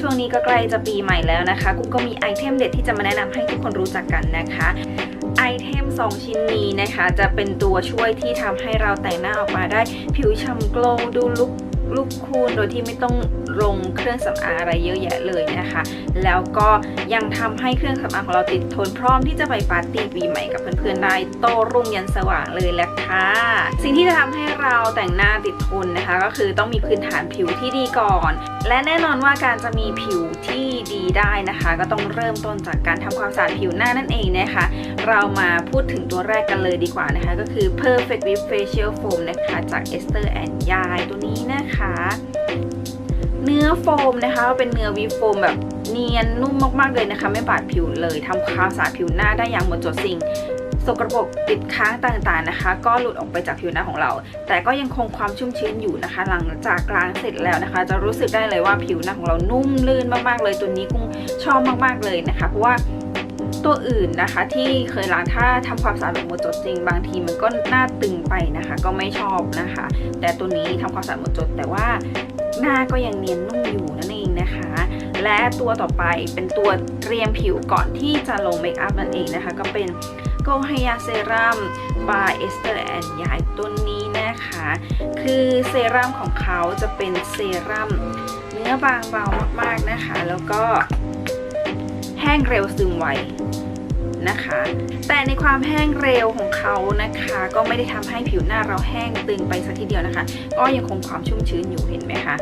ช่วงนี้ก็ใกล้จะปีใหม่แล้วนะคะ กุ้งก็มีไอเทมเด็ดที่จะมาแนะนำให้ทุกคนรู้จักกันนะคะไอเทม 2 ชิ้นนี้นะคะ จะเป็นตัวช่วยที่ทำให้เราแต่งหน้าออกมาได้ ผิวฉ่ำโกลดูลุกลุกคูลโดยที่ไม่ต้อง ลงเครื่องสำอางอะไรเยอะแยะเลยนะคะ แล้วก็ยังทำให้เครื่องสำอางของเราติดทนพร้อมที่จะไปปาร์ตี้ปีใหม่กับเพื่อนๆได้โตรุ่งยันสว่างเลยแหละค่ะ สิ่งที่จะทำให้เราแต่งหน้าติดทนนะคะ ก็คือต้องมีพื้นฐานผิวที่ดีก่อน และแน่นอนว่าการจะมีผิวที่ดีได้นะคะ ก็ต้องเริ่มต้นจากการทำความสะอาดผิวหน้านั่นเองนะคะ เรามาพูดถึงตัวแรกกันเลยดีกว่านะคะ ก็คือ Perfect Whip Facial Foam นะคะจาก Esther and Yai ตัวนี้นะคะ เนื้อโฟมนะคะเป็นเนื้อวิปโฟมแบบเนียนนุ่มมากๆเลยนะคะ ไม่บาดผิวเลยทำความสะอาดผิวหน้าได้อย่างหมดจดสิ่งสกปรกติดค้างต่างๆนะคะ ก็หลุดออกไปจากผิวหน้าของเรา แต่ก็ยังคงความชุ่มชื้นอยู่นะคะ หลังจากล้างเสร็จแล้วนะคะ จะรู้สึกได้เลยว่าผิวหน้าของเรานุ่มลื่นมากๆเลยตัวนี้กุ้งชอบมากๆเลยนะคะ เพราะว่าตัวอื่นนะคะที่เคยล้างถ้าทำความสะอาดแบบหมดจดจริง บางทีมันก็หน้าตึงไปนะคะ ก็ไม่ชอบนะคะ แต่ตัวนี้ทำความสะอาดหมดจดแต่ว่า หน้าก็ยังเนียนนุ่มอยู่นั่นเองนะคะ และตัวต่อไปเป็นตัวเตรียมผิวก่อนที่จะลงเมคอัพนั่นเองนะคะ ก็เป็นโกฮยาเซรั่ม by Esther and ยายตัวนี้นะคะ คือเซรั่มของเขาจะเป็นเซรั่มเนื้อบางเบามากๆนะคะ แล้วก็แห้งเร็วซึมไว นะคะ แต่ในความแห้งเร็วของเขานะคะ ก็ไม่ได้ทำให้ผิวหน้าเราแห้งตึงไปสักทีเดียวนะคะ ก็ยังคงความชุ่มชื้นอยู่เห็นไหมคะ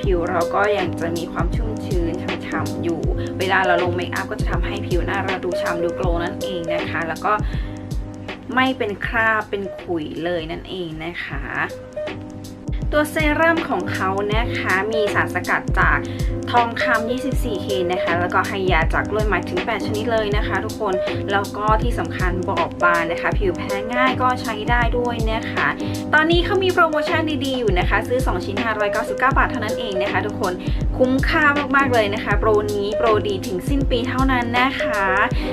ผิวเราก็ยังจะมีความชุ่มชื้นฉ่ำๆอยู่ เวลาเราลงเมคอัพก็จะทำให้ผิวหน้าเราดูฉ่ำดูโกลนั่นเองนะคะ แล้วก็ไม่เป็นคราบเป็นขุยเลยนั่นเองนะคะ ตัวเซรั่มของเขานะคะมีสารสกัดจากทองคำ 24K นะคะ แล้วก็ไฮยาจากกล้วยไม้ถึง 8 ชนิดเลยนะคะ ทุกคน แล้วก็ที่สำคัญบอบบางนะคะ ผิวแพ้ง่ายก็ใช้ได้ด้วยนะคะ ตอนนี้เขามีโปรโมชั่นดีๆ อยู่นะคะ ซื้อ 2 ชิ้น 599 บาทเท่านั้นเองนะคะ ทุกคน คุ้มค่ามากๆเลยนะคะ โปรนี้โปรดีถึงสิ้นปีเท่านั้นนะคะ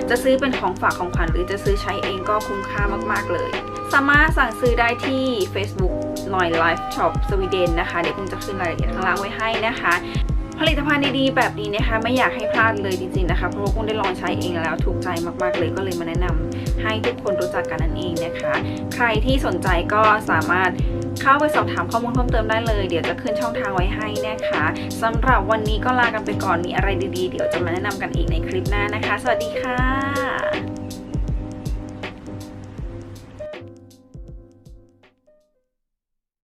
จะซื้อเป็นของฝากของขวัญหรือจะซื้อใช้เองก็คุ้มค่ามากๆเลย สามารถสั่งซื้อได้ที่ Facebook หน่อย Life Shop สวีเดนนะคะ เดี๋ยวคุณจะขึ้นรายละเอียดข้างล่างไว้ให้นะคะ ผลิตภัณฑ์ดีๆแบบนี้นะคะ ไม่อยากให้พลาดเลยจริงๆนะคะเพราะว่าคุณได้ลองใช้เองแล้วถูกใจมากๆเลยก็เลยมาแนะนำให้ทุกคนรู้จักกันนั่นเองนะคะ ใครที่สนใจก็สามารถเข้าไปสอบถามข้อมูลเพิ่มเติมได้เลย เดี๋ยวจะขึ้นช่องทางไว้ให้นะคะสำหรับวันนี้ก็ลากันไปก่อนมีอะไรดีๆ เดี๋ยวจะมาแนะนำกันอีกในคลิปหน้านะคะ สวัสดีค่ะ